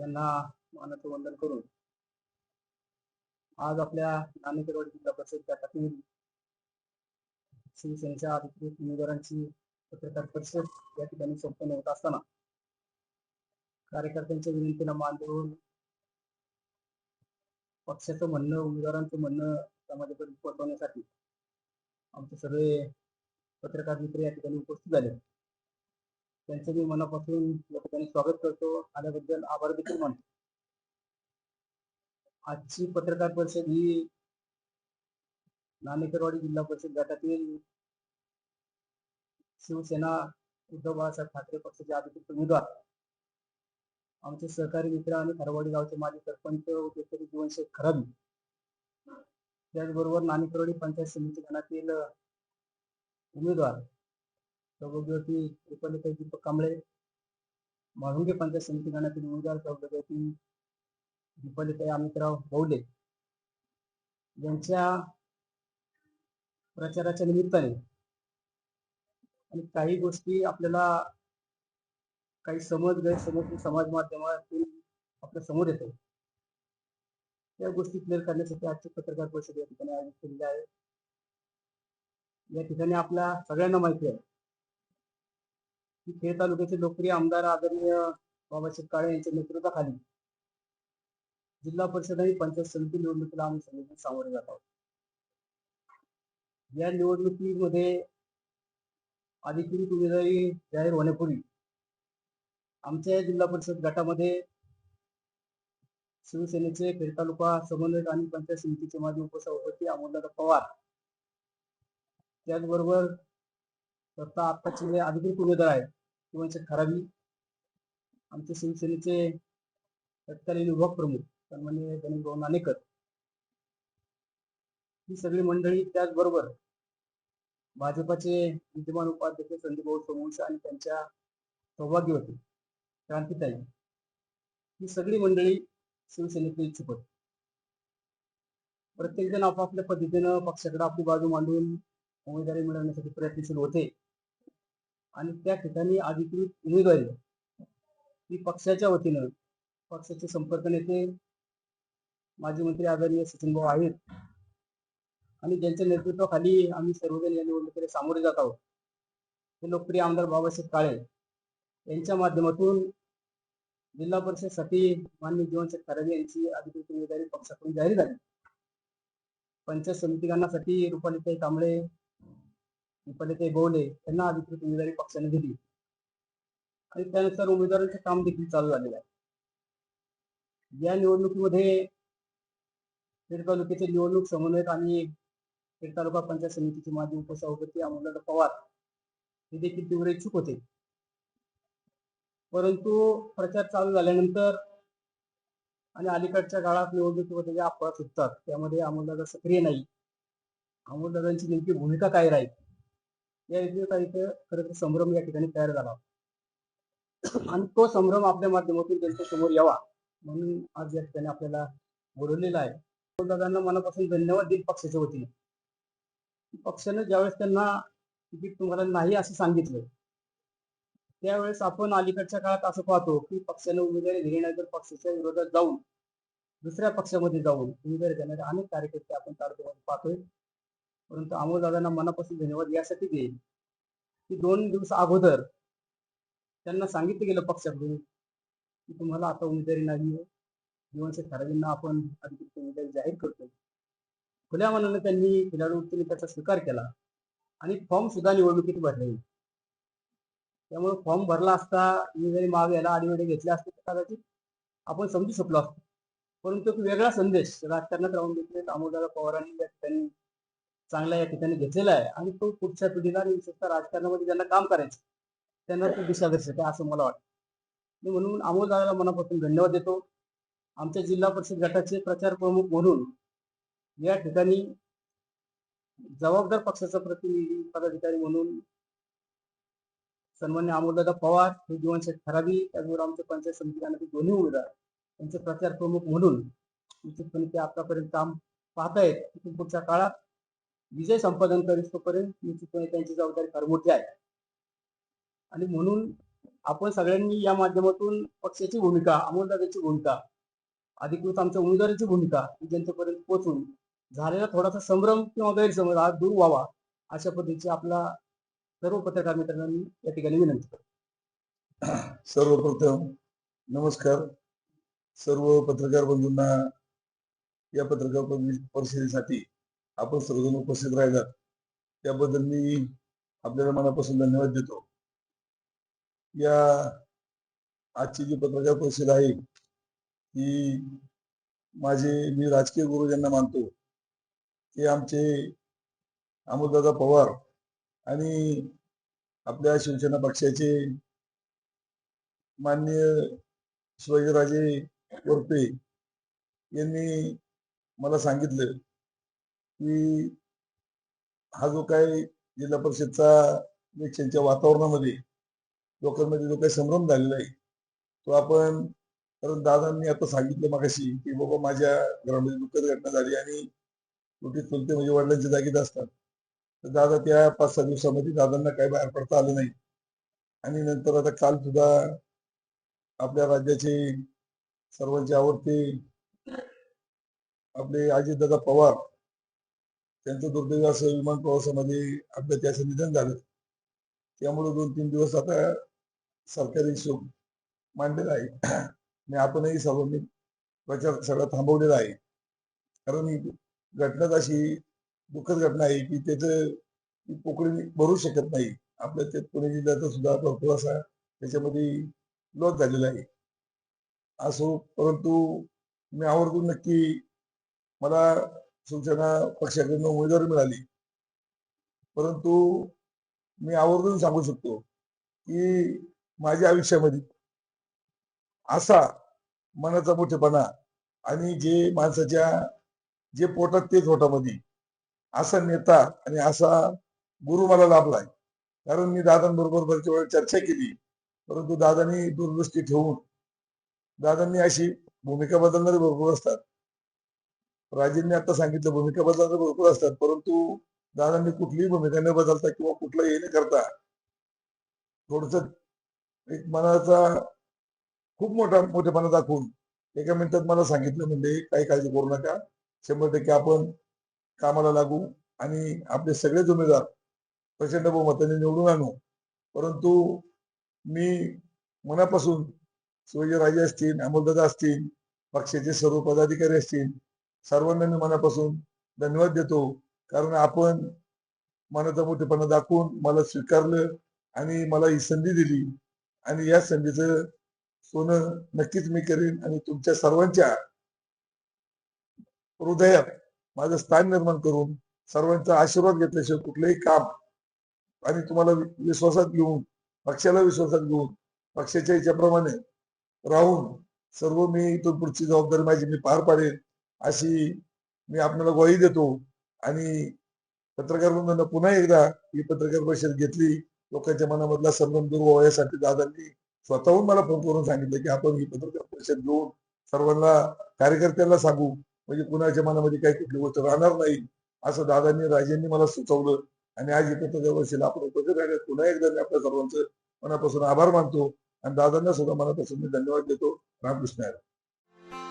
यांना मानाचं वंदन करून आज आपल्या नाणेकरवाडी जिल्हा परिषद गटातील शिवसेनेच्या अधिकृत उमेदवारांची पत्रकार परिषद या ठिकाणी संपन्न होत असताना कार्यकर्त्यांच्या विनंतीला मान देऊन पक्षाचं म्हणणं उमेदवारांचं म्हणणं समाजापर्यंत पोहोचवण्यासाठी आमचे सगळे पत्रकार मित्र या ठिकाणी उपस्थित झाले. त्यांचं मी मनापासून या ठिकाणी स्वागत करतो. आल्याबद्दल आभार देखील मानतो. आजची पत्रकार परिषद ही नाणेकरवाडी जिल्हा परिषद गटातील शिवसेना उद्धव बाळासाहेब ठाकरे पक्षाचे अधिकृत उमेदवार आमचे सहकारी मित्र आणि खरवाडी गावचे माजी सरपंच केसरी जीवनशेख खराबी त्याचबरोबर नाणेकरवाडी पंचायत समिती गणातील उमेदवार सौभाग्यवती रुपालीताई दीपक कांबळे म्हाळुंगे पंचायत समिती गणातील उमेदवार सौभाग्यवती दीपालीताई अमितराव बौले यांच्या प्रचाराच्या निमित्ताने आणि काही गोष्टी आपल्याला काही समज गैरसमज समाज माध्यमातून आपल्यासमोर येतो. त्या गोष्टी क्लिअर करण्यासाठी आजची पत्रकार परिषद या ठिकाणी आयोजित केलेली आहे. या ठिकाणी आपल्या सगळ्यांना माहिती आहे. खेड तालुक्याचे लोकप्रिय आमदार आदरणीय बाबासाहेब काळे यांच्या नेतृत्वाखाली जिल्हा परिषद आणि पंचायत समिती निवडणुकीला आम्ही सगळेजण सामोरे जात आहोत. या निवडणुकीमध्ये अधिकृत उमेदवारी जाहीर होण्यापूर्वी आमच्या जिल्हा परिषद गटामध्ये शिवसेनेचे खेड तालुका समन्वयक आणि पंचायत समितीचे माजी उपसभापती अमोलदादा पवार त्याचबरोबर स्वतः आत्ताचे जे अधिकृत उमेदवार आहेत किंवा खराबी आमचे शिवसेनेचे तत्कालीन विभाग प्रमुख सन्मान्य गणेशभाऊ नाणेकर ही सगळी मंडळी त्याचबरोबर भाजपाचे विद्यमान उपाध्यक्ष संदीपभाऊ सोमवंश आणि त्यांच्या सौभाग्यवती क्रांतीताई ही सगळी मंडळी शिवसेनेतले इच्छुक होते प्रत्येक जण आपापल्या पद्धतीनं पक्षाकडे आपली बाजू मांडून उमेदवारी मिळवण्यासाठी प्रयत्नशील होते. आणि त्या ठिकाणी अधिकृत उमेदवारी ही पक्षाच्या वतीनं पक्षाचे संपर्क नेते माजी मंत्री आदरणीय सचिनभाऊ आहेत. आणि ज्यांच्या नेतृत्वाखाली आम्ही सर्वजण या निवडणुकीला सामोरे जात आहोत. हे लोकप्रिय आमदार बाबासाहेब काळे यांच्या माध्यमातून जिल्हा परिषदसाठी मान्य जीवनशेख खराबे यांची अधिकृत उमेदवारी पक्षाकडून जाहीर झाली. पंचायत समिती गणासाठी रुपालीताई कांबळे रुपालीताई बोवले यांना अधिकृत उमेदवारी पक्षाने दिली. आणि त्यानुसार उमेदवारांचे काम देखील चालू झालेलं आहे. या निवडणुकीमध्ये खेड तालुक्याचे निवडणूक समन्वयक आणि खेड तालुका पंचायत समितीचे माजी उपसभापती अमोलदादा पवार हे देखील तीव्र इच्छुक होते. परंतु प्रचार चालू झाल्यानंतर आणि अलीकडच्या काळात निवडणुकीमध्ये ज्या अपवाद सुटतात त्यामध्ये अमोलदादा सक्रिय नाही. अमोलदादांची नेमकी भूमिका काय राहील? या विषयीचा इथं खरं तर संभ्रम या ठिकाणी तयार झाला आणि तो संभ्रम आपल्या माध्यमातून त्यांच्यासमोर यावा म्हणून आज या ठिकाणी आपल्याला बोलवलेला आहे. दादांना मनापासून धन्यवाद देईल पक्षाच्या वतीने. पक्षानं ज्यावेळेस त्यांना तिकीट तुम्हाला नाही असं सांगितलं त्यावेळेस आपण अलीकडच्या काळात असं पाहतो की पक्षाने उमेदवारी घेण्यानंतर पक्षाच्या विरोधात जाऊन दुसऱ्या पक्षामध्ये जाऊन उमेदवारी देणारे अनेक कार्यकर्ते आपण तालुक्यामध्ये पाहतोय. परंतु अमोलदादांना मनापासून धन्यवाद यासाठी देईल की दोन दिवस अगोदर त्यांना सांगितलं गेलं पक्षाकडून की तुम्हाला आता उमेदवारी नाही आहे. जीवनशेख खराबींना आपण अधिकृत उमेदवारी जाहीर करतोय. खुल्या मनानं त्यांनी खेळाडू त्याचा स्वीकार केला आणि फॉर्म सुद्धा निवडणुकीत भरले. त्यामुळे फॉर्म भरला असता मी जरी माग याला आडीवडे घेतले असते तर कदाचित आपण समजू शकलो असतो. परंतु एक वेगळा संदेश राजकारणात राहून घेतले अमोलदादा पवारांनी या ठिकाणी चांगला या ठिकाणी घेतलेला आहे. आणि तो पुढच्या पिढीला आणि विशेषतः राजकारणामध्ये ज्यांना काम करायचं त्यांना तो दिशादर्शक आहे असं मला वाटतं. मी म्हणून अमोलदादाला मनापासून धन्यवाद देतो. आमच्या जिल्हा परिषद गटाचे प्रचार प्रमुख म्हणून या ठिकाणी जबाबदार पक्षाचा प्रतिनिधी पदाधिकारी म्हणून सन्मान्य अमोलदादा पवार हे जीवनशेठ खराबी त्याचबरोबर आमच्या पंचायत समिती गणातील दोन्ही उमेदवार त्यांचे प्रचार प्रमुख म्हणून निश्चितपणे ते आतापर्यंत काम पाहतायत. पुढच्या काळात विजय संपादन करीस्तोपर्यंत निश्चितपणे त्यांची जबाबदारी फार मोठी आहे. आणि म्हणून आपण सगळ्यांनी या माध्यमातून पक्षाची भूमिका अमोलदादाची भूमिका अधिकृत आमच्या उमेदवाराची भूमिका ही जनतेपर्यंत पोहोचून झालेला थोडासा संभ्रम किंवा गैरसमज हा दूर व्हावा अशा पद्धतीची आपला सर्व पत्रकार मित्रांना मी या ठिकाणी विनंती करतो. सर्वप्रथम नमस्कार. सर्व पत्रकार बंधूंना या पत्रकार परिषदेसाठी आपण सर्वजण उपस्थित राहिलात त्याबद्दल मी आपल्याला मनापासून धन्यवाद देतो. या आजची जी पत्रकार परिषद आहे ही माझे मी राजकीय गुरु ज्यांना मानतो ते आमचे अमोलदादा पवार आणि आपल्या शिवसेना पक्षाचे माननीय शिवाजीराजे वरपे यांनी मला सांगितलं की हा जो काही जिल्हा परिषदचा इलेक्शनच्या वातावरणामध्ये लोकांमध्ये जो काही संभ्रम झालेला आहे तो आपण कारण दादांनी आता सांगितलं मगाशी की बाबा माझ्या घरामध्ये दुःखद घटना झाली आणि कुठे चुलते म्हणजे वडिलांच्या जागेत असतात. तर दादा त्या पाच सहा दिवसामध्ये दादांना काही बाहेर पडता आलं नाही. आणि नंतर आता काल सुद्धा आपल्या राज्याचे सर्वांचे आवडते आपले अजितदादा पवार त्यांचं दुर्दैव असं विमान प्रवासामध्ये आपल्या त्याचं निधन झालं. त्यामुळे दोन तीन दिवस आता सरकारी शोक मांडलेला आहे. आणि आपणही सर्वांनी प्रचार सगळा थांबवलेला आहे. कारण ही घटनाच अशी दुःखद घटना आहे की त्याचं पोकळी भरू शकत नाही. आपल्या त्यात पुणे जिल्ह्याचा सुद्धा भरपूर असा त्याच्यामध्ये लॉस झालेला आहे. असो परंतु मी आवर्जून नक्की मला शिवसेना पक्षाकडून उमेदवारी मिळाली. परंतु मी आवर्जून सांगू शकतो की माझ्या आयुष्यामध्ये असा मनाचा मोठेपणा आणि जे माणसाच्या जे पोटात तेच होटामध्ये असा नेता आणि असा गुरु मला लाभलाय. कारण मी दादांबरोबर बरेच वेळा चर्चा केली. परंतु दादांनी दूरदृष्टी ठेवून दादांनी अशी भूमिका बदलणारे बरोबर असतात. राजेंनी आता सांगितलं भूमिका बदलणारे भरपूर असतात परंतु दादांनी कुठलीही भूमिका न बदलता किंवा कुठलं हे न करता थोडस एक मनाचा खूप मोठा मोठेपणा दाखवून एका मिनिटात मला सांगितलं म्हणजे काही काळजी करू नका. शंभर टक्के आपण कामाला लागू आणि आपले सगळेच उमेदवार प्रचंड बहुमताने निवडून आणू. परंतु मी मनापासून शिवाजीराजे असतील अमोलदादा असतील पक्षाचे सर्व पदाधिकारी असतील सर्वांना मी मनापासून धन्यवाद देतो. कारण आपण मनाचा मोठेपणा दाखवून मला स्वीकारलं आणि मला ही संधी दिली. आणि या संधीचं सोनं नक्कीच मी करेन आणि तुमच्या सर्वांच्या हृदयात माझं स्थान निर्माण करून सर्वांचा आशीर्वाद घेतल्याशिवाय कुठलंही काम आणि तुम्हाला विश्वासात घेऊन पक्षाला विश्वासात घेऊन पक्षाच्या याच्याप्रमाणे राहून सर्व मी इथून पुढची जबाबदारी माझी मी पार पाडेन. अशी मी आपल्याला ग्वाही देतो. आणि पत्रकार बंधूंना पुन्हा एकदा ही पत्रकार परिषद घेतली. लोकांच्या मनामधला संभ्रम दूर व्हावा यासाठी दादांनी स्वतःहून मला फोन करून सांगितलं की आपण ही पत्रकार परिषद घेऊन सर्वांना कार्यकर्त्यांना सांगू. म्हणजे कुणाच्या मनामध्ये काही कुठली गोष्ट राहणार नाही असं दादांनी राजेंनी मला सुचवलं. आणि आज ही पत्रकार परिषद आपण उपस्थित राहिल्यात पुन्हा एकदा मी आपल्या सर्वांचं मनापासून आभार मानतो. आणि दादांना सुद्धा मनापासून मी धन्यवाद देतो. रामकृष्ण